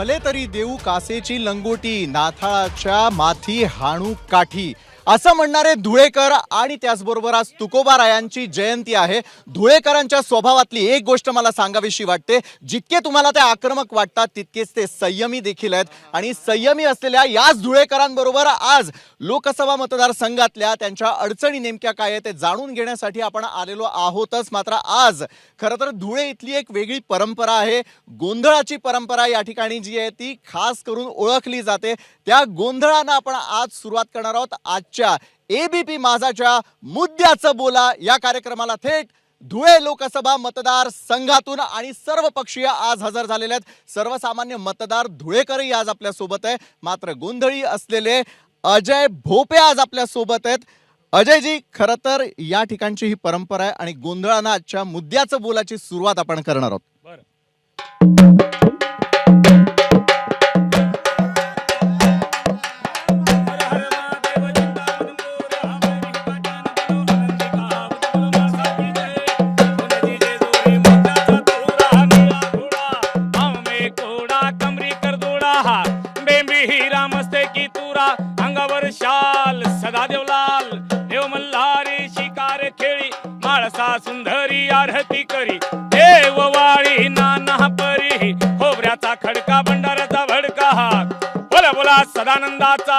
भले तरी देऊ कासेची लंगोटी नाथाळाच्या माथी हाणू काठी. असं म्हणणारे धुळेकर आणि त्याचबरोबर आज तुकोबारायांची जयंती आहे. धुळेकरांच्या स्वभावातली एक गोष्ट मला सांगावीशी वाटते. जितके तुम्हाला ते आक्रमक वाटतात तितकेच ते संयमी देखील आहेत. आणि संयमी असलेल्या याच धुळेकरांबरोबर आज लोकसभा मतदारसंघातल्या त्यांच्या अडचणी नेमक्या काय आहेत ते जाणून घेण्यासाठी आपण आलेलो आहोतच. मात्र आज खरं तर धुळे इथली एक वेगळी परंपरा आहे. गोंधळाची परंपरा या ठिकाणी जी आहे ती खास करून ओळखली जाते. त्या गोंधळानं आपण आज सुरुवात करणार आहोत. आजच्या एबीपी माझाच्या मुद्द्याचं बोला. या कार्यक्रमाला थेट धुळे लोकसभा मतदार संघातून आणि सर्व पक्षीय आज हजर झालेले आहेत. सर्वसामान्य मतदार धुळेकरही आज आपल्यासोबत आहे मात्र गोंधळी असलेले अजय भोपे आज आपल्यासोबत आहेत. अजयजी खरं तर या ठिकाणची ही परंपरा आहे आणि गोंधळानं आजच्या मुद्द्याचं बोलाची सुरुवात आपण करणार आहोत. बरं. माळसा सुंदरी आरती करी. देव वाळी नाना परी. खोबऱ्याचा खडका भंडाऱ्याचा भडका. बोला बोला सदानंदाचा.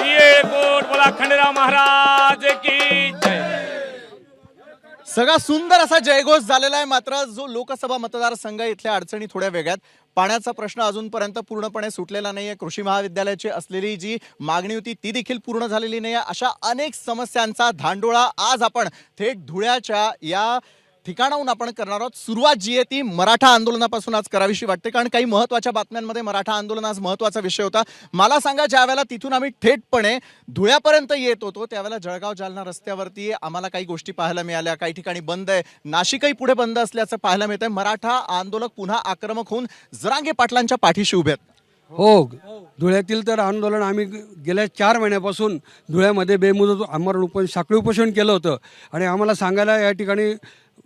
ये कोट बोला खंडेराव महाराज की जय. सगळा सुंदर असा जयघोष झालेला आहे. मात्र जो लोकसभा मतदारसंघ इथल्या अडचणी थोड्या वेगळ्यात. पाण्याचा प्रश्न अजूनपर्यंत पूर्णपणे सुटलेला नाही आहे कृषी महाविद्यालयाची असलेली जी मागणी होती ती देखील पूर्ण झालेली नाही आहे अशा अनेक समस्यांचा धांडोळा आज आपण थेट धुळ्याच्या या ठिकाणाहून आपण करणार आहोत. सुरुवात जी आहे ती मराठा आंदोलनापासून आज करावीशी वाटते. कारण काही महत्त्वाच्या बातम्यांमध्ये मराठा आंदोलन आज महत्त्वाचा विषय होता. मला सांगा ज्या वेळेला तिथून आम्ही थेटपणे धुळ्यापर्यंत येत होतो त्यावेळेला जळगाव जालना रस्त्यावरती आम्हाला काही गोष्टी पाहायला मिळाल्या. काही ठिकाणी बंद आहे. नाशिकही पुढे बंद असल्याचं पाहायला मिळतंय. आहे मराठा आंदोलक पुन्हा आक्रमक होऊन जरांगे पाटलांच्या पाठीशी उभे आहेत. हो धुळ्यातील तर आंदोलन आम्ही गेल्या चार महिन्यापासून धुळ्यामध्ये बेमुदत आमरण उपोषण साखळी उपोषण केलं होतं. आणि आम्हाला सांगायला या ठिकाणी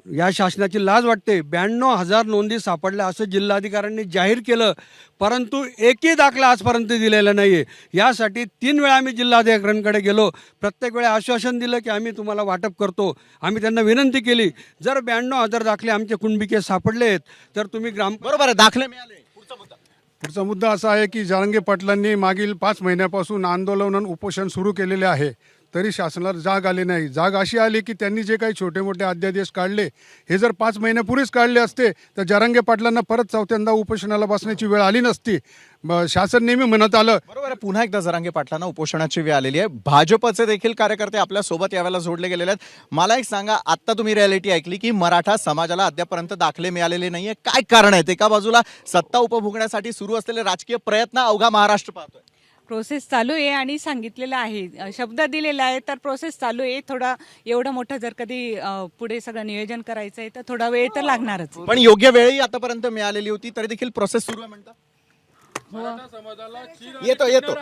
या शासनाची लाज वाटते. ब्याण्णव हजार नोंदी सापडल्या असं जिल्हाधिकाऱ्यांनी जाहीर केलं. परंतु एकही दाखला आजपर्यंत दिलेला नाही आहे यासाठी तीन वेळा आम्ही जिल्हाधिकाऱ्यांकडे गेलो. प्रत्येक वेळा आश्वासन दिलं की आम्ही तुम्हाला वाटप करतो. आम्ही त्यांना विनंती केली जर ब्याण्णव हजार दाखले आमचे कुणबिके सापडले आहेत तर तुम्ही ग्राम बरोबर आहे दाखले मिळाले. पुढचा मुद्दा. पुढचा मुद्दा असा आहे की जारंगे पाटलांनी मागील पाच महिन्यापासून आंदोलन उपोषण सुरू केलेले आहे. तरी शासनाला जाग आली नाही. जाग अशी आली की त्यांनी जे काही छोटे मोठे अध्यादेश काढले हे जर पाच महिन्यापूर्वीच काढले असते तर जरांगे पाटलांना परत चौथ्यांदा उपोषणाला बसण्याची वेळ आली नसती. ब- शासन नेहमी म्हणत आलं. बरोबर पुन्हा एकदा जरांगे पाटलांना उपोषणाची वेळ आलेली आहे. भाजपचे देखील कार्यकर्ते आपल्यासोबत यावेळेला जोडले गेलेले आहेत. मला एक सांगा आत्ता तुम्ही रियालिटी ऐकली की मराठा समाजाला अद्यापर्यंत दाखले मिळालेले नाहीये. काय कारण आहेत एका बाजूला सत्ता उपभोगण्यासाठी सुरू असलेले राजकीय प्रयत्न अवघा महाराष्ट्र पाहतोय. प्रोसेस चालू आहे आणि सांगितलेलं आहे. शब्द दिलेला आहे तर प्रोसेस चालू आहे. थोडा एवढं मोठं जर कधी अ, पुढे सगळं नियोजन करायचं आहे तर थोडा वेळ तर लागणारच. पण योग्य वेळही आतापर्यंत मिळालेली होती तरी देखील प्रोसेस सुरू आहे येतो येतो.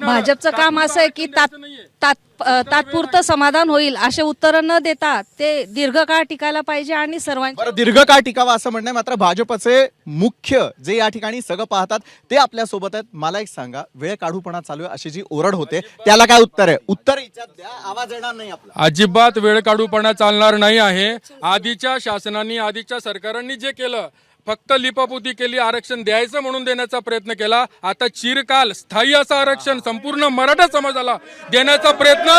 भाजपचं काम असं आहे की तात तात अ, तात्पुरतं समाधान होईल असे उत्तर न देता ते दीर्घकाळ टिकायला पाहिजे आणि सर्वांची बरं दीर्घकाळ टिकावा असं म्हणणं आहे मात्र भाजपचे मुख्य जे या ठिकाणी सगळं पाहतात ते आपल्यासोबत आहेत. मला एक सांगा वेळ काढूपणा चालू आहे अशी जी ओरड होते त्याला काय उत्तर आहे? उत्तर द्या आवाज येणार नाही आपला. अजिबात वेळ काढूपणा चालणार नाही आहे. आधीच्या शासनाने आधीच्या सरकारांनी जे केलं फक्त लिपापोती केली आरक्षण द्यायचं म्हणून देण्याचा प्रयत्न केला. आता चिरकाल स्थायी असं आरक्षण संपूर्ण मराठा समाजाला देण्याचा प्रयत्न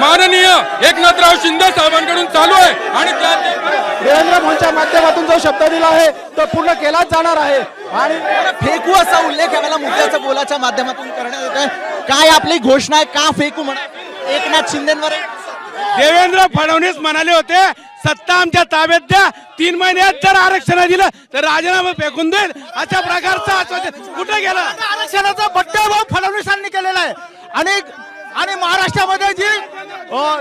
माननीय एकनाथराव शिंदे साहेबांकडून चालू आहे. आणि देवेंद्र फडणवीसच्या माध्यमातून जो शब्द दिला आहे तो पूर्ण केलाच जाणार आहे. आणि फेकू असा उल्लेख यावेळेला मुद्द्याच्या बोलाच्या माध्यमातून करण्यात येत आहे काय आपली घोषणा आहे का फेकू म्हणा? एकनाथ शिंदेवर देवेंद्र फडणवीस म्हणाले होते सत्ता आमच्या ताब्यात द्या तीन महिन्यात जर आरक्षण दिलं तर राजीनामा फेकून देईल. अशा प्रकारचं आश्वासन. कुठे गेलं? आरक्षणाचा बट्टा भाव फडणवीसांनी केलेला आहे. आणि आणि महाराष्ट्रामध्ये जी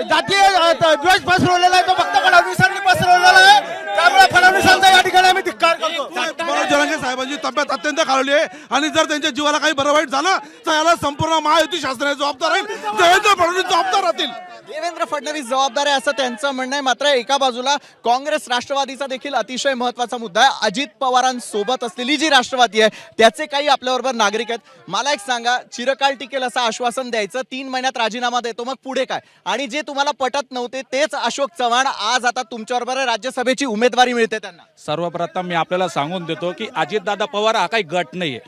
जातीय द्वेष पसरवलेला आहे तो फक्त फडणवीसांनी पसरवलेला आहे. त्यामुळे फडणवीसांचा या ठिकाणी आम्ही धिक्कार करतो. मनोज साहेबांची तब्येत अत्यंत खालवली आहे. आणि जर त्यांच्या जीवाला काही बरं वाईट झालं तर याला संपूर्ण महायुती शासनाने जबाबदार राहील देवेंद्र फडणवीस जबाबदार राहतील. देवेंद्र फडणवीस जबाबदार आहे असं त्यांचं म्हणणं आहे. मात्र एका बाजूला काँग्रेस राष्ट्रवादीचा देखील अतिशय महत्त्वाचा मुद्दा आहे. अजित पवारांसोबत असलेली जी राष्ट्रवादी आहे त्याचे काही आपल्याबरोबर नागरिक आहेत. मला एक सांगा चिरकाल टिकेल असं आश्वासन द्यायचं तीन महिन्यात राजीनामा देतो मग पुढे काय? आणि जे तुम्हाला पटत नव्हते तेच अशोक चव्हाण आज आता तुमच्याबरोबर राज्यसभेची उमेदवारी मिळते त्यांना. सर्वप्रथम मी आपल्याला सांगून देतो की अजितदादा पवार हा काही गट नाहीये.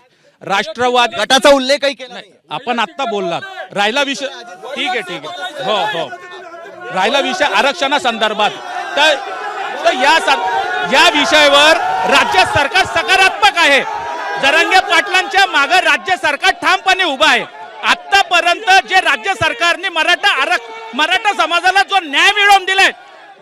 राष्ट्रवादी गटाचा उल्लेखही केला नाही. आपण आत्ता बोललात. राहिला विषय ठीक आहे ठीक आहे. हो हो. राहिला विषय आरक्षणासंदर्भात. तर तर या सं- या विषयावर राज्य सरकार सकारात्मक आहे. जरांगे पाटलांच्या मागे राज्य सरकार ठामपणे उभा आहे. आतापर्यंत जे राज्य सरकारने मराठा आरक्ष मराठा समाजाला जो न्याय मिळवून दिलाय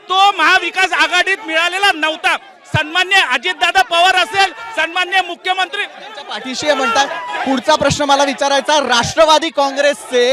तो महाविकास आघाडीत मिळालेला नव्हता. सन्मान्य अजितदादा पवार असेल सन्मान्य मुख्यमंत्री पाठीशी म्हणतात पुढचा प्रश्न मला विचारायचा राष्ट्रवादी काँग्रेसचे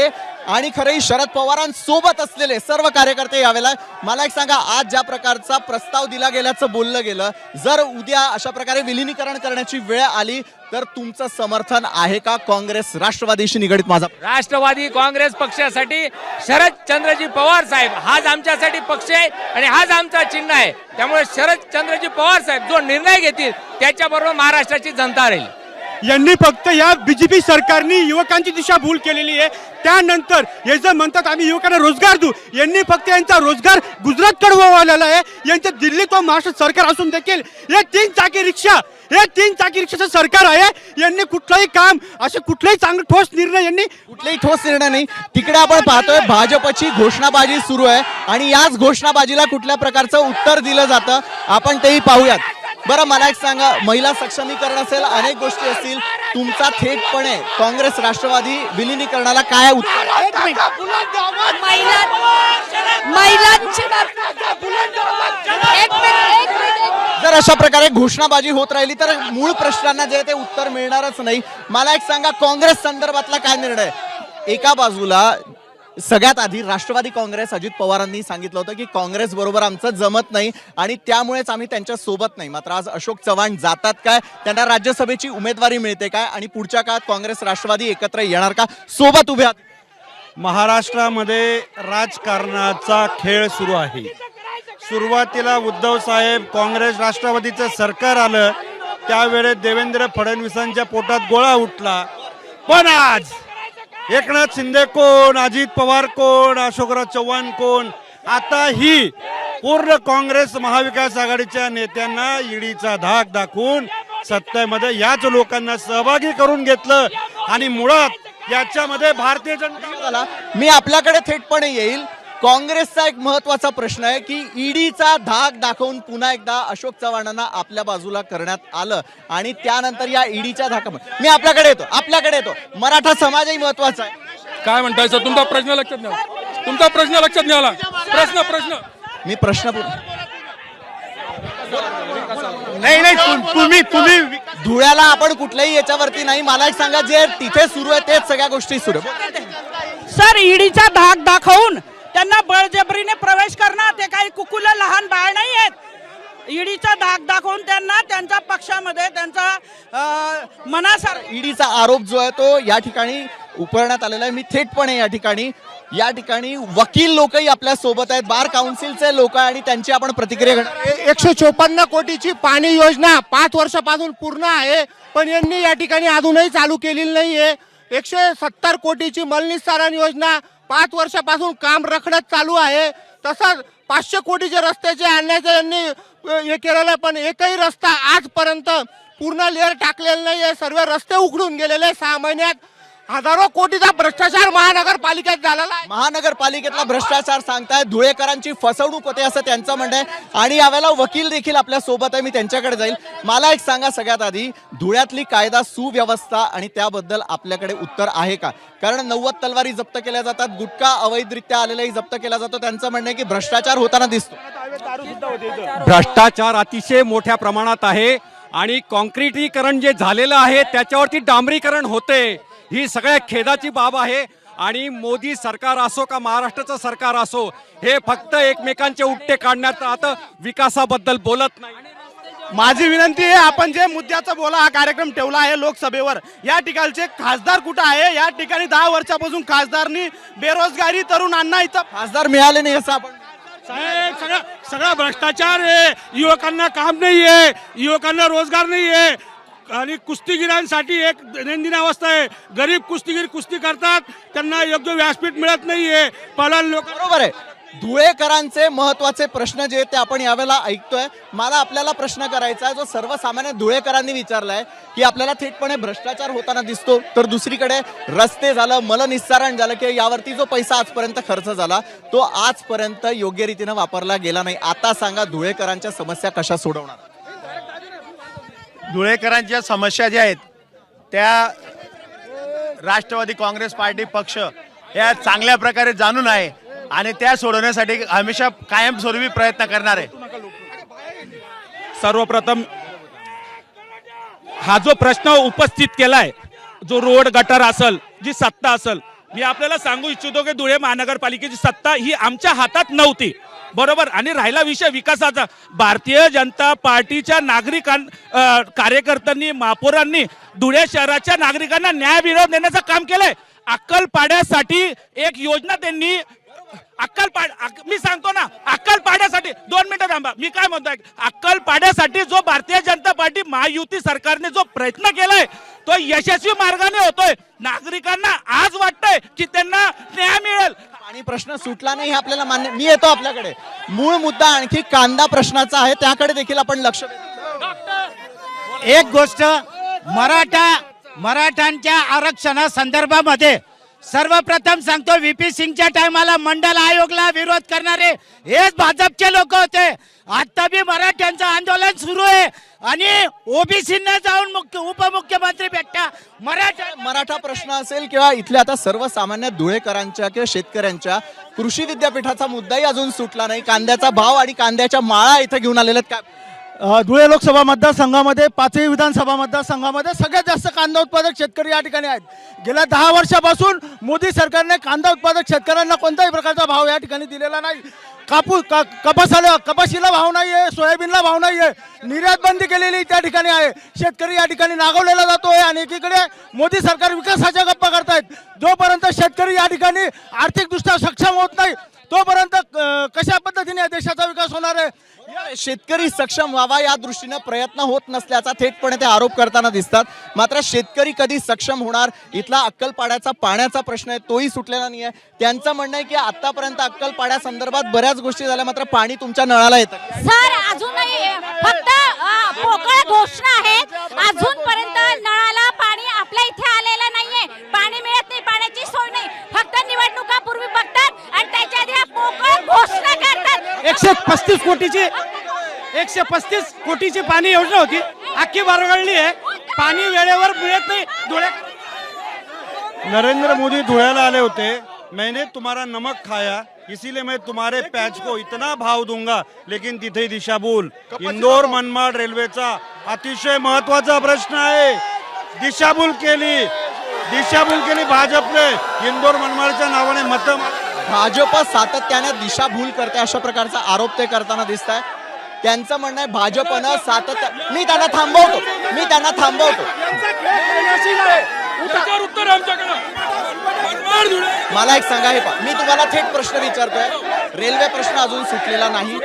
आणि खरंही शरद पवारांसोबत असलेले सर्व कार्यकर्ते यावेळेला मला एक सांगा आज ज्या प्रकारचा प्रस्ताव दिला गेल्याचं बोललं गेलं जर उद्या अशा प्रकारे विलिनीकरण करण्याची वेळ आली तर तुमचं समर्थन आहे का काँग्रेस राष्ट्रवादीशी निगडीत माझा? राष्ट्रवादी काँग्रेस पक्षासाठी शरद चंद्रजी पवार साहेब हाच आमच्यासाठी पक्ष आहे आणि हाच आमचा चिन्ह आहे. त्यामुळे शरद चंद्रजी पवार साहेब जो निर्णय घेतील त्याच्याबरोबर महाराष्ट्राची जनता राहील. यांनी फक्त या बीजेपी सरकारने युवकांची दिशा भूल केलेली आहे. त्यानंतर हे जे म्हणतात आम्ही युवकांना रोजगार देऊ यांनी फक्त यांचा रोजगार गुजरातकडे वळवलेला आहे. यांच्या दिल्लीत किंवा महाराष्ट्र सरकार असून देखील हे तीन चाकी रिक्षा हे तीन चाकी रिक्षाचं सरकार आहे. यांनी कुठलंही काम असे कुठलेही चांगलं ठोस निर्णय यांनी कुठलेही ठोस निर्णय नाही. तिकडे आपण पाहतोय भाजपची घोषणाबाजी सुरू आहे. आणि याच घोषणाबाजीला कुठल्या प्रकारचं उत्तर दिलं जातं आपण तेही पाहूयात. बरं मला एक सांगा महिला सक्षमीकरण असेल अनेक गोष्टी असतील तुमचा थेटपणे काँग्रेस राष्ट्रवादी विलिनीकरणाला काय उत्तर? जर अशा प्रकारे घोषणाबाजी होत राहिली तर मूळ प्रश्नांना जे ते उत्तर मिळणारच नाही. मला एक सांगा काँग्रेस संदर्भातला काय निर्णय एका बाजूला सगळ्यात आधी राष्ट्रवादी काँग्रेस अजित पवारांनी सांगितलं होतं की काँग्रेस बरोबर आमचं जमत नाही आणि त्यामुळेच आम्ही त्यांच्यासोबत नाही. मात्र आज अशोक चव्हाण जातात काय? त्यांना राज्यसभेची उमेदवारी मिळते काय? आणि पुढच्या काळात काँग्रेस राष्ट्रवादी एकत्र येणार का? सोबत उभ्या महाराष्ट्रामध्ये राजकारणाचा खेळ सुरू आहे. सुरुवातीला उद्धव साहेब काँग्रेस राष्ट्रवादीचं सरकार आलं त्यावेळेस देवेंद्र फडणवीसांच्या पोटात गोळा उठला. पण आज एकनाथ शिंदे कोण अजित पवार कोण अशोकराव चव्हाण कोण? आता ही पूर्ण काँग्रेस महाविकास आघाडीच्या नेत्यांना ईडीचा धाक दाखवून सत्तेमध्ये याच लोकांना सहभागी करून घेतलं. आणि मुळात याच्यामध्ये भारतीय जनता झाला मी आपल्याकडे थेटपणे येईल. काँग्रेसचा एक महत्त्वाचा प्रश्न आहे की ईडीचा धाक दाखवून पुन्हा एकदा अशोक चव्हाणांना आपल्या बाजूला करण्यात आलं आणि त्यानंतर या ईडीच्या धाका मी आपल्याकडे येतो आपल्याकडे येतो. मराठा समाजही महत्त्वाचा आहे. काय म्हणताय सर? तुमचा प्रश्न लक्षात नाही तुमचा प्रश्न लक्षात नाही आला प्रश्न प्रश्न. मी प्रश्न पु- नाही नाही तुम- तुम्ही तुम्ही धुळ्याला आपण कुठल्याही याच्यावरती नाही. मला एक सांगा जे तिथे सुरू आहे तेच सगळ्या गोष्टी सुरू आहे. सर ईडीचा धाक दाखवून त्यांना बळजबरीने प्रवेश करणं ते काही कुकुला लहान बाळ नाही आहेत. ईडीचा धाक दाखवून त्यांना त्यांच्या पक्षामध्ये त्यांचा अं, मनासारखं ईडीचा आरोप जो आहे तो या ठिकाणी उपरण्यात आलेला आहे. मी थेटपणे या ठिकाणी या ठिकाणी वकील लोकही आपल्यासोबत आहेत. बार काउन्सिलचे लोक आहे आणि त्यांची आपण प्रतिक्रिया घेणार एकशे चोपन्न कोटीची पाणी योजना पाच वर्षापासून पूर्ण आहे पण यांनी या ठिकाणी अजूनही चालू केलेली नाहीये. एकशे सत्तर कोटीची मलनिस्सारण योजना पाच वर्षापासून काम रखडत चालू आहे तसंच पाचशे कोटीचे रस्त्याचे आणण्याचं यांनी हे केलेलं आहे पण एकही रस्ता आजपर्यंत पूर्ण लेअर टाकलेला नाही आहे सर्व रस्ते उघडून गेलेले आहे. सहा महिन्यात हजारो कोटीचा भ्रष्टाचार महानगरपालिकेत झालेला आहे. महानगरपालिकेतला भ्रष्टाचार सांगताय धुळेकरांची फसवणूक होते असं त्यांचं म्हणणं आहे. आणि यावेळेला वकील देखील आपल्यासोबत आहे मी त्यांच्याकडे जाईल. मला एक सांगा सगळ्यात आधी धुळ्यातली कायदा सुव्यवस्था आणि त्याबद्दल आपल्याकडे उत्तर आहे का? कारण नव्वद तलवारी जप्त केल्या जातात गुटखा अवैधरित्या आलेलाही जप्त केला जातो. त्यांचं म्हणणं आहे की भ्रष्टाचार होताना दिसतो. भ्रष्टाचार अतिशय मोठ्या प्रमाणात आहे आणि कॉन्क्रिटीकरण जे झालेलं आहे त्याच्यावरती डांबरीकरण होते ही सगळ्या खेदाची बाब आहे. आणि मोदी सरकार असो का महाराष्ट्राचं सरकार असो हे फक्त एकमेकांचे उपटे काढण्यात आता विकासाबद्दल बोलत नाही. माझी विनंती आहे आपण जे मुद्द्याचा बोला हा कार्यक्रम ठेवला आहे लोकसभेवर. या ठिकाणचे खासदार कुठं आहे? या ठिकाणी दहा वर्षापासून खासदारनी बेरोजगारी तरुणांना इथं खासदार मिळाले नाही असं आपण साहेब सगळा सगळा भ्रष्टाचार आहे. युवकांना काम नाही आहे युवकांना रोजगार नाही आहे आणि कुस्तीगिरांसाठी एक दैनंदिन अवस्था आहे. गरीब कुस्तीगीर कुस्ती करतात त्यांना योग्य व्यासपीठ मिळत नाहीये. पहिला लोक बरोबर आहे. धुळेकरांचे महत्त्वाचे प्रश्न जे ते आपण यावेळेला ऐकतोय. मला आपल्याला प्रश्न करायचा आहे जो सर्वसामान्य धुळेकरांनी विचारलाय की आपल्याला थेटपणे भ्रष्टाचार होताना दिसतो. तर दुसरीकडे रस्ते झालं मलनिस्सारण झालं की यावरती जो पैसा आजपर्यंत खर्च झाला तो आजपर्यंत योग्य रीतीनं वापरला गेला नाही. आता सांगा धुळेकरांच्या समस्या कशा सोडवणार? धुळेकरांच्या समस्या ज्या आहेत त्या राष्ट्रवादी काँग्रेस पार्टी पक्ष या चांगल्या प्रकारे जाणून आहे आणि त्या सोडवण्यासाठी हमेशा कायमस्वरूपी प्रयत्न करणार आहे. सर्वप्रथम हा जो प्रश्न उपस्थित केलाय जो रोड गटर असल जी सत्ता असल मी आपल्याला सांगू इच्छितो की धुळे महानगरपालिकेची सत्ता ही आमच्या हातात नव्हती. बरोबर? आणि राहिला विषय विकासाचा. भारतीय जनता पार्टीच्या नागरिकां कार्यकर्त्यांनी महापौरांनी धुळे शहराच्या नागरिकांना न्याय विरोध देण्याचं काम केलंय. अक्कलपाड्यासाठी एक योजना त्यांनी अक्कलपाड अक- मी सांगतो ना अक्कलपाड्यासाठी दोन मिनिटं थांबा. मी काय म्हणतोय? अक्कलपाड्यासाठी जो भारतीय जनता पार्टी महायुती सरकारने जो प्रयत्न केलाय तो यशस्वी मार्गाने होतोय. नागरिकांना आज वाटतंय की त्यांना न्याय मिळेल. पाणी प्रश्न सुटला नाही हे आपल्याला मान्य मी येतो आपल्याकडे. मूळ मुद्दा आणखी कांदा प्रश्नाचा आहे त्याकडे देखील आपण लक्ष वेधू. एक गोष्ट मराठा मराठ्यांच्या आरक्षणा संदर्भामध्ये सर्वप्रथम सांगतो व्हीपी सिंगच्या टायमाला मंडल आयोगला विरोध करणारे हेच भाजपचे लोक होते. आता बी मराठ्यांचं आंदोलन सुरू आहे आणि ओबीसीना जाऊन मुख्य उपमुख्यमंत्री भेटता. मराठा मराठा प्रश्न असेल किंवा इथल्या आता सर्वसामान्य धुळेकरांच्या किंवा शेतकऱ्यांच्या कृषी विद्यापीठाचा मुद्दाही अजून सुटला नाही. कांद्याचा भाव आणि कांद्याच्या माळा इथं घेऊन आलेल्या आहेत. धुळे लोकसभा मतदारसंघामध्ये पाचही विधानसभा मतदारसंघामध्ये सगळ्यात जास्त कांदा उत्पादक शेतकरी या ठिकाणी आहेत. गेल्या दहा वर्षापासून मोदी सरकारने कांदा उत्पादक शेतकऱ्यांना कोणत्याही प्रकारचा भाव या ठिकाणी दिलेला नाही. कापूस का कपासाला कपाशीला भाव नाही आहे सोयाबीनला भाव नाही आहे निर्यात बंदी केलेली त्या ठिकाणी आहे. शेतकरी या ठिकाणी नागवलेला जातो आहे आणि एकीकडे मोदी सरकार विकासाच्या गप्पा करतायत. जोपर्यंत शेतकरी या ठिकाणी आर्थिकदृष्ट्या सक्षम होत नाही तोपर्यंत कशा पद्धतीने देशाचा विकास होणार आहे? शेतकरी सक्षम व्हावा या दृष्टीनं प्रयत्न होत नसल्याचा थेटपणे ते आरोप करताना दिसतात. मात्र शेतकरी कधी सक्षम होणार? इथला अक्कलपाड्याचा पाण्याचा प्रश्न आहे तोही सुटलेला नाही आहे त्यांचं म्हणणं आहे की आतापर्यंत अक्कलपाड्या संदर्भात बऱ्याच गोष्टी झाल्या मात्र पाणी तुमच्या नळाला येतं. सर अजूनही फक्त पोकळ घोषणा आहेत. अजूनपर्यंत नळाला आपल्या इथे आलेलं नाहीये. पाणी मिळत नाही पाण्याची सोय नाही. फक्त निवडणुकापूर्वी बघतात आणि त्याच्या आधी घोषणा करतात. एकशे पस्तीस कोटीची एकशे पस्तीस कोटीची पाणी योजना होती. अख्खी बारगळली आहे. पाणी वेळेवर मिळत नाही. धुळे नरेंद्र मोदी धुळ्याला आले होते. मैंने तुम्हारा नमक खाया. इसीलिए मैं तुम्हारे पैच को इतना भाव दूंगा. लेकिन तिथे दिशाभूल. इंदोर मनमाड रेल्वेचा अतिशय महत्त्वाचा प्रश्न आहे. दिशाभूल केली. दिशाभूल केली भाजपने. इंदोर मनमाडच्या नावाने मत भाजप सातत्याने दिशाभूल करते अशा प्रकारचा आरोप ते करताना दिसत आहे त्यांचं म्हणणं आहे भाजपनं सातत्य मी त्यांना थांबवतो. मी त्यांना थांबवतो. उत्तर मला एक सांगा हे पहा, मी तुम्हाला थेट प्रश्न विचारतोय. रेल्वे प्रश्न अजून सुटलेला नाही.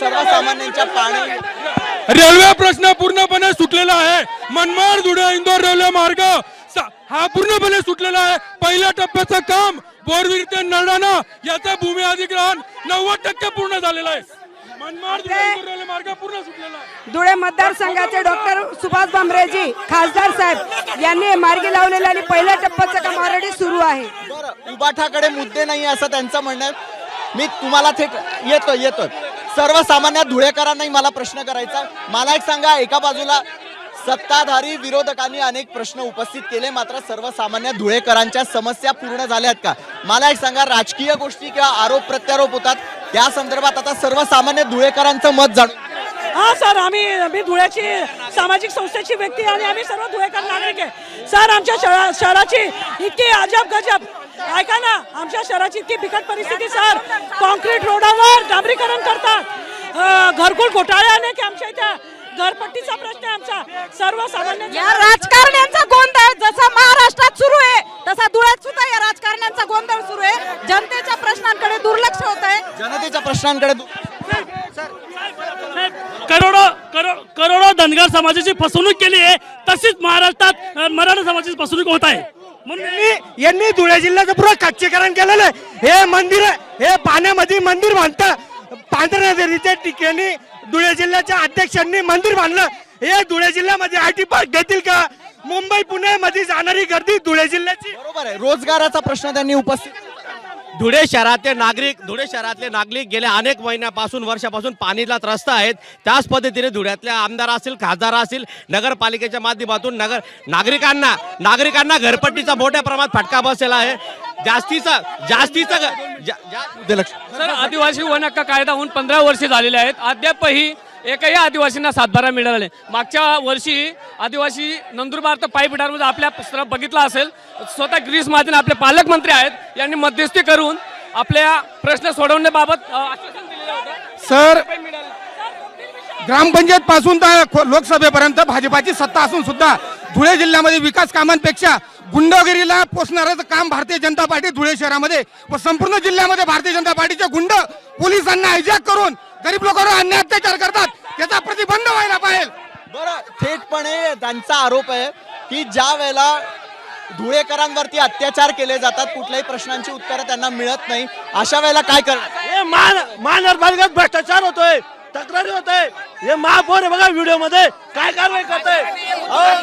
सर्वसामान्यांच्या पाणी रेल्वे प्रश्न पूर्णपणे सुटलेला आहे. मनमाड धुळे इंदोर रेल्वे मार्ग हा पूर्णपणे सुटलेला आहे. पहिल्या टप्प्याचं काम बोरवीर ते नरडाणा याचा भूमी अधिग्रहण नव्वद टक्के पूर्ण झालेलं आहे. धुळे इंदोर रेल्वे मार्ग पूर्ण सुटलेला आहे. धुळे मतदारसंघाचे डॉक्टर सुभाष भामरेजी खासदार साहेब यांनी मार्गी लावलेलं आणि पहिल्या टप्प्याचं काम ऑलरेडी सुरू आहे. बरं उबाठाकडे मुद्दे नाही असं त्यांचं म्हणणं आहे. मी तुम्हाला थेट येतो येतो सर्वसामान्य धुळेकरांनाही मला प्रश्न करायचा. मला एक सांगा एका बाजूला सत्ताधारी विरोधकांनी अनेक प्रश्न उपस्थित केले मात्र सर्वसामान्य धुळेकरांच्या समस्या पूर्ण झाल्यात का? मला एक सांगा राजकीय गोष्टी किंवा आरोप प्रत्यारोप होतात त्या संदर्भात आता सर्वसामान्य धुळेकरांचं मत जाणून हा सर आम्ही मी धुळ्याची सामाजिक संस्थेची व्यक्ती आणि आम्ही सर्व धुळेकर नागरिक आहे. सर आमच्या शहरा- शहराची इतकी अजब गजब. ऐका ना आमच्या शहराची इतकी बिकट परिस्थिती सर. कॉन्क्रीट रोडावर डांबरीकरण करतात. घरकुल घोटाळे अनेक आहे आमच्या इथे? घरपट्टीचा प्रश्न आहे आमचा. सर्वसामान्य या राजकारण्यांचा गोंधळ जसा महाराष्ट्रात सुरू आहे तसा धुळ्यात सुद्धा या राजकारण्यांचा गोंधळ सुरू आहे. जनतेच्या प्रश्नांकडे दुर्लक्ष होत आहे जनतेच्या प्रश्नांकडे करोडो करोड करोडो धनगर समाजाची फसवणूक केली आहे. तशीच महाराष्ट्रात मराठा समाजाची फसवणूक होत आहे. म्हणून यांनी धुळे जिल्ह्याचं पुरं कच्चीकरण केलेलं आहे. हे मंदिर हे पाण्यामध्ये मंदिर बांधतं. पांढऱ्या नदीच्या ठिकाणी धुळे जिल्ह्याच्या अध्यक्षांनी मंदिर बांधलं. हे धुळे जिल्ह्यामध्ये आय टी पार्क घेतील का? मुंबई पुण्यामध्ये जाणारी गर्दी धुळे जिल्ह्याची. बरोबर आहे. रोजगाराचा प्रश्न त्यांनी उपस्थित धुळे शहरातले नागरिक धुळे शहरातले नागरिक गेल्या अनेक महिन्यापासून वर्षापासून पाणीला त्रस्त आहेत. त्याच पद्धतीने धुळ्यातल्या आमदार असतील खासदार असतील नगरपालिकेच्या माध्यमातून नगर नागरिकांना नागरिकांना घरपट्टीचा मोठ्या प्रमाणात फटका बसलेला आहे. जास्तीचा जास्तीचा ग- जा- जा- आदिवासी वन हक्क कायदा होऊन पंधरा वर्षे झालेले आहेत. अद्यापही एकही आदिवासींना सातबारा मिळाला नाही मागच्या वर्षी आदिवासी नंदुरबार तर पायपिटांमध्ये आपल्या पुस्तकात बघितलं असेल स्वतः ग्रीस मातेने आपले पालकमंत्री आहेत यांनी मध्यस्थी करून आपल्या प्रश्न सोडवण्याबाबत सर. ग्रामपंचायत पासून तर लोकसभेपर्यंत भाजपाची सत्ता असून सुद्धा धुळे जिल्ह्यामध्ये विकास कामांपेक्षा गुंडगिरीला पोचणारं काम भारतीय जनता पार्टी धुळे शहरामध्ये व संपूर्ण जिल्ह्यामध्ये भारतीय जनता पार्टीचे गुंड पोलिसांना हायजॅक करून गरीब लोकांवर अन्याय अत्याचार करतात. त्याचा प्रतिबंध व्हायला पाहिजे. बरं थेटपणे त्यांचा आरोप आहे की ज्या वेळेला धुळेकरांवरती अत्याचार केले जातात कुठल्याही प्रश्नांची उत्तरं त्यांना मिळत नाही. अशा वेळेला काय करणार मान भ्रष्टाचार होतोय. तक्रारी होत आहे. हे महापौर आहे बघा व्हिडिओमध्ये काय कारवाई करताय?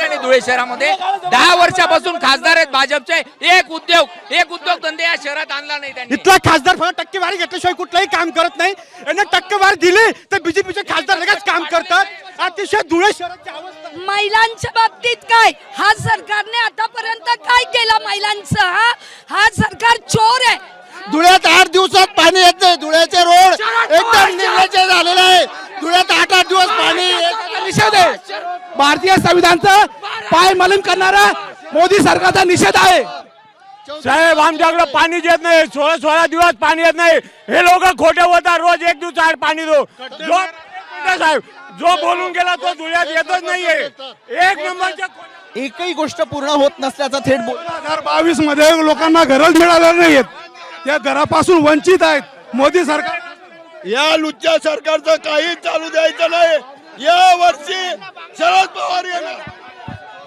आणि धुळे शहरामध्ये. दहा वर्षापासून खासदार आहेत भाजपचे. एक उद्योग एक उद्योग धंदे या शहरात आणला नाही त्यांनी. इथला खासदार फक्त टक्केवारी घेतल्याशिवाय कुठलाही काम करत नाही. यांना टक्केवारी दिली तर बीजेपीचे खासदार लगेच काम करतात. अतिशय धुळे शहराची अवस्था. महिलांच्या बाबतीत काय? हा सरकारने आतापर्यंत काय केलं महिलांचं हा? हा सरकार चोर आहे. धुळ्यात आठ दिवसात पाणी येत नाही. धुळ्याचे रोड एकदम निर्लज्ज झालेले आहे. धुळ्यात आठ आठ दिवस पाणी निषेध आहे. भारतीय संविधानचं पाय मलिन करणारा मोदी सरकारचा निषेध आहे. साहेब आमच्याकडे पाणी येत नाही. सोळा सोळा दिवस पाणी येत नाही. हे लोक खोटे होतात रोज एक दिवस आड पाणी दो. जो साहेब जो बोलून गेला तो धुळ्यात येतच नाहीये. एक नंबरच्या एकही गोष्ट पूर्ण होत नसल्याचा थेट बोल दोन हजार बावीसमध्ये लोकांना घरच मिळाले नाहीत त्या घरापासून वंचित आहेत. मोदी सरकार या लुच्च्या सरकारचं काही चालू द्यायचं नाही. या वर्षी शरद पवार येणार.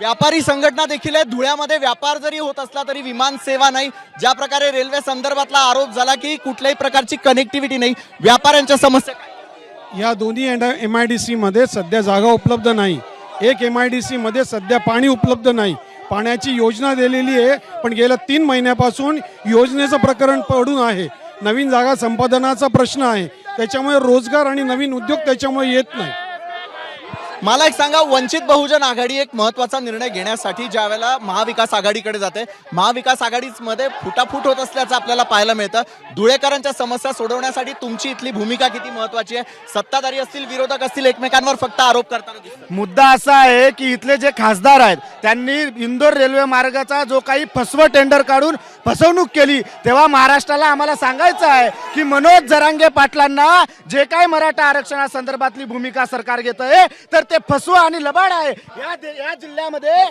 व्यापारी संघटना देखील आहे. धुळ्यामध्ये व्यापार जरी होत असला तरी विमान सेवा नाही. ज्या प्रकारे रेल्वे संदर्भातला आरोप झाला की कुठल्याही प्रकारची कनेक्टिव्हिटी नाही. व्यापाऱ्यांच्या समस्या काय? या दोन्ही एम आय डी सीमध्ये सध्या जागा उपलब्ध नाही. एक एम आय डी सीमध्ये सध्या पाणी उपलब्ध नाही. पाण्याची योजना दिलेली आहे पण गेल्या तीन महिन्यापासून योजनेचं प्रकरण पडून आहे. नवीन जागा संपादनाचा प्रश्न आहे. त्याच्यामुळे रोजगार आणि नवीन उद्योग त्याच्यामुळे येत नाही. मला एक सांगा वंचित बहुजन आघाडी एक महत्त्वाचा निर्णय घेण्यासाठी ज्या वेळेला महाविकास आघाडीकडे जाते महाविकास आघाडीमध्ये फुटाफूट होत असल्याचं आपल्याला पाहायला मिळतं. धुळेकरांच्या समस्या सोडवण्यासाठी तुमची इथली भूमिका किती महत्वाची आहे? सत्ताधारी असतील विरोधक असतील एकमेकांवर फक्त आरोप करताना मुद्दा असा आहे की इथले जे खासदार आहेत त्यांनी इंदोर रेल्वे मार्गाचा जो काही फसवं टेंडर काढून फसवणूक केली तेव्हा महाराष्ट्राला आम्हाला सांगायचं आहे की मनोज जरांगे पाटलांना जे काही मराठा आरक्षणासंदर्भातली भूमिका सरकार घेत आहे तर ते फसवं आणि लबाड आहे. या दे- या जिल्ह्यामध्ये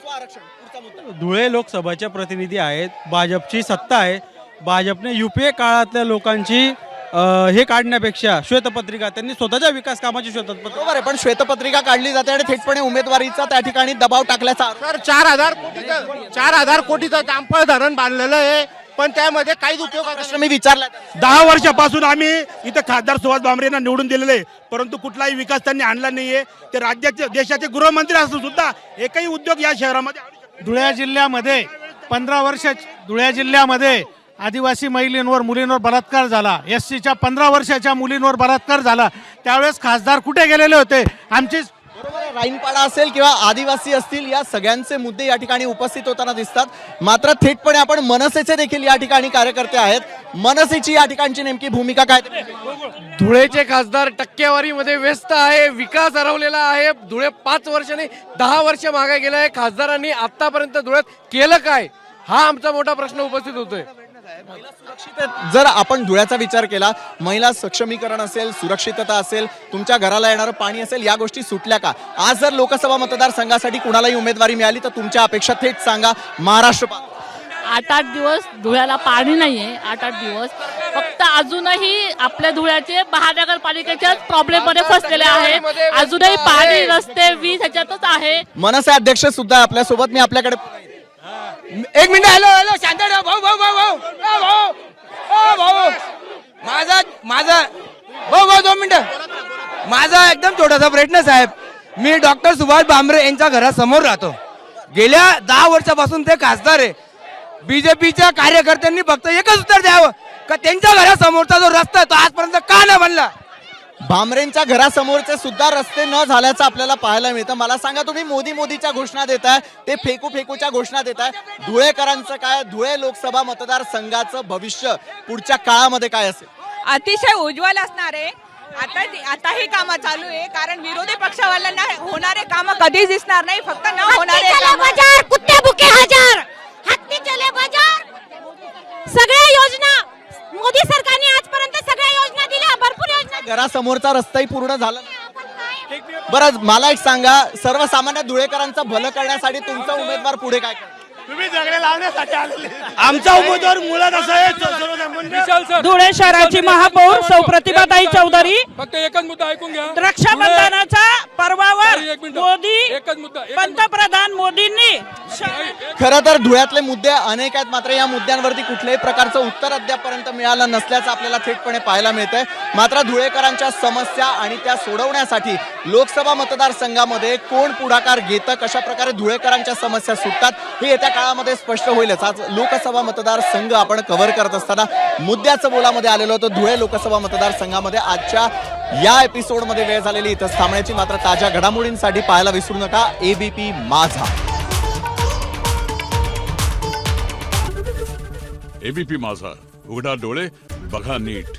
धुळे लोकसभाचे प्रतिनिधी आहेत. भाजपची सत्ता आहे. भाजपने युपीए काळातल्या लोकांची अ, हे काढण्यापेक्षा श्वेतपत्रिका त्यांनी स्वतःच्या विकास कामाची श्वेतपत्रिका बरोबर आहे पण श्वेतपत्रिका काढली जाते आणि थेटपणे उमेदवारीचा त्या ठिकाणी दबाव टाकल्याचा आरोप तर चार हजार कोटीचं चार हजार कोटीचं दांपळ धरण बांधलेलं आहे. पण त्यामध्ये काहीच उपयोग प्रश्न मी विचारला. दहा वर्षापासून आम्ही इथं खासदार सुभाष भामरेंना निवडून दिलेले आहे. परंतु कुठलाही विकास त्यांनी आणला नाहीये. ते राज्याचे देशाचे गृहमंत्री असून सुद्धा एकही उद्योग या शहरामध्ये आणू शकत नाही. धुळे जिल्ह्यामध्ये पंधरा वर्ष धुळे जिल्ह्यामध्ये आदिवासी महिलांवर मुलींवर बलात्कार झाला. एस सीच्या पंधरा वर्षाच्या मुलींवर बलात्कार झाला. त्यावेळेस खासदार कुठे गेलेले होते? आमचे बरोबर आहे राईनपाडा असेल किंवा आदिवासी असतील या सगळ्यांचे मुद्दे या ठिकाणी उपस्थित होताना दिसतात. मात्र थेटपणे आपण मनसेचे देखील या ठिकाणी कार्यकर्ते आहेत. मनसेची या ठिकाणची नेमकी भूमिका काय? धुळेचे खासदार टक्केवारीमध्ये व्यस्त आहे विकास हरवलेला आहे. धुळे पाच वर्षाने दहा वर्ष मागे गेलं आहे खासदारांनी आतापर्यंत धुळ्यात केलं काय? हा आमचा मोठा प्रश्न उपस्थित होतोय. जर आपण धुळ्याचा विचार केला महिला सक्षमीकरण असेल सुरक्षितता असेल तुमच्या घराला येणारं पाणी असेल या गोष्टी सुटल्या का? आज जर लोकसभा मतदारसंघासाठी कुणालाही उमेदवारी मिळाली तर तुमच्या अपेक्षा थेट सांगा महाराष्ट्र आठ आठ दिवस धुळ्याला पाणी नाहीये आठ आठ दिवस. फक्त अजूनही आपल्या धुळ्याचे महानगरपालिकेच्याच प्रॉब्लेममध्ये फसलेले आहेत. अजूनही पाणी रस्ते वीज ह्याच्यातच आहे. मनसे अध्यक्ष सुद्धा आपल्यासोबत. मी आपल्याकडे एक मिनिट हॅलो हॅलो शांत भाऊ भाऊ भाऊ भाऊ. भाऊ भाऊ. माझा माझा भाऊ भाऊ दोन मिनिटं. माझा एकदम छोटासा प्रयत्न साहेब. मी डॉक्टर सुभाष भामरे यांच्या घरासमोर राहतो. गेल्या दहा वर्षापासून ते खासदार आहे. बीजेपीच्या कार्यकर्त्यांनी फक्त एकच उत्तर द्यावं का त्यांच्या घरासमोरचा जो रस्ता आहे तो आजपर्यंत का नाही बनला? भामरेंच्या घरासमोरचे सुद्धा रस्ते न झाल्याचं आपल्याला पाहायला मिळतं. मला सांगा तुम्ही मोदी मोदीच्या घोषणा देताय ते फेकू फेकूच्या घोषणा देताय. धुळेकरांचं काय धुळे लोकसभा मतदारसंघाचं भविष्य पुढच्या काळामध्ये काय असेल? अतिशय उज्ज्वल असणार आहे. आता आता ही कामं चालू आहे कारण विरोधी पक्षावाल्यांना होणारे कामं कधीच दिसणार नाही फक्त न होणारे चले कामं- बाजार कुत्ते बुके हजार. हत्ती चले बाजार. सगळ्या योजना मोदी सरकारने आजपर्यंत घरासमोरचा रस्ताही पूर्ण झाला. बरं मला एक सांगा सर्वसामान्य धुळेकरांचं भलं करण्यासाठी तुमचा उमेदवार पुढे काय आमचा उमेदवार मुळात असा आहे धुळे शहराची महापौर सौ प्रतिभाताई चौधरी. फक्त एकच मुद्दा ऐकून घ्या. रक्षाबंधनाच्या पर्वावर एक मिनिटं. मोदी एकच मुद्दा एकच पंतप्रधान मोदींनी खरं तर धुळ्यातले मुद्दे अनेक आहेत मात्र या मुद्द्यांवरती कुठल्याही प्रकारचं उत्तर अद्यापर्यंत मिळालं नसल्याचं आपल्याला थेटपणे पाहायला मिळतंय. मात्र धुळेकरांच्या समस्या आणि त्या सोडवण्यासाठी लोकसभा मतदारसंघामध्ये कोण पुढाकार घेतं कशा प्रकारे धुळेकरांच्या समस्या सुटतात हे येत्या काळामध्ये स्पष्ट होईलच आज लोकसभा मतदारसंघ आपण कव्हर करत असताना मुद्द्याचं बोलामध्ये आलेलो होतो. धुळे लोकसभा मतदारसंघामध्ये आजच्या या एपिसोडमध्ये वेळ झालेली. इथं थांबण्याची मात्र ताज्या घडामोडींसाठी पाहायला विसरू नका. एबीपी माझा. एबीपी माझा. उघडा डोळे बघा नीट.